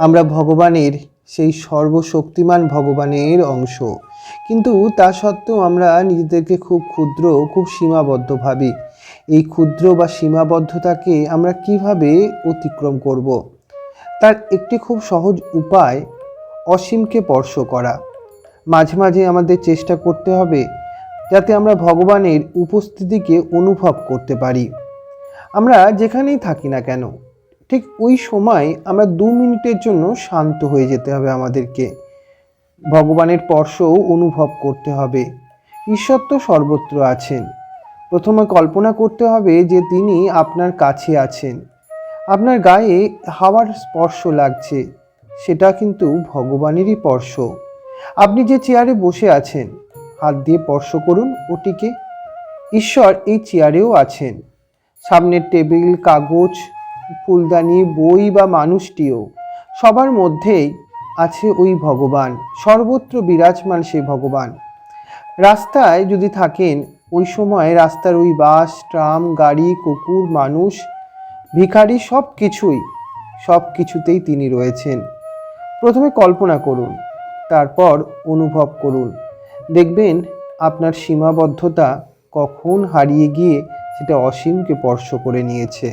আমরা ভগবানের সেই সর্বশক্তিমান ভগবানের অংশ। কিন্তু তা সত্ত্বেও আমরা নিজেদেরকে খুব ক্ষুদ্র, খুব সীমাবদ্ধ ভাবি। এই ক্ষুদ্র বা সীমাবদ্ধতাকে আমরা কীভাবে অতিক্রম করব? তার একটি খুব সহজ উপায়, অসীমকে স্পর্শ করা। মাঝে মাঝে আমাদের চেষ্টা করতে হবে যাতে আমরা ভগবানের উপস্থিতিকে অনুভব করতে পারি। আমরা যেখানেই থাকি না কেন ঠিক ওই সময় আমরা দু মিনিটের জন্য শান্ত হয়ে যেতে হবে আমাদেরকে। ভগবানের স্পর্শও অনুভব করতে হবে। ঈশ্বর তো সর্বত্র আছেন। প্রথমে কল্পনা করতে হবে যে তিনি আপনার কাছে আছেন। আপনার গায়ে হাওয়ার স্পর্শ লাগছে, সেটা কিন্তু ভগবানেরই স্পর্শ। আপনি যে চেয়ারে বসে আছেন, হাত দিয়ে স্পর্শ করুন ওটিকে। ঈশ্বর এই চেয়ারেও আছেন। সামনের টেবিল, কাগজ ফুলদানি, বই বা মানুষটিও। সবার মধ্যেই আছে ওই ভগবান, সর্বত্র বিরাজমান সেই ভগবান। রাস্তায় যদি থাকেন, ওই সময় রাস্তার ওই বাস, ট্রাম, গাড়ি, কুকুর, মানুষ, ভিখারি সব কিছুই সব কিছুতেই তিনি রয়েছেন। প্রথমে কল্পনা করুন, তারপর অনুভব করুন। দেখবেন আপনার সীমাবদ্ধতা কখন হারিয়ে গিয়ে সেটা অসীমকে স্পর্শ করে নিয়েছে।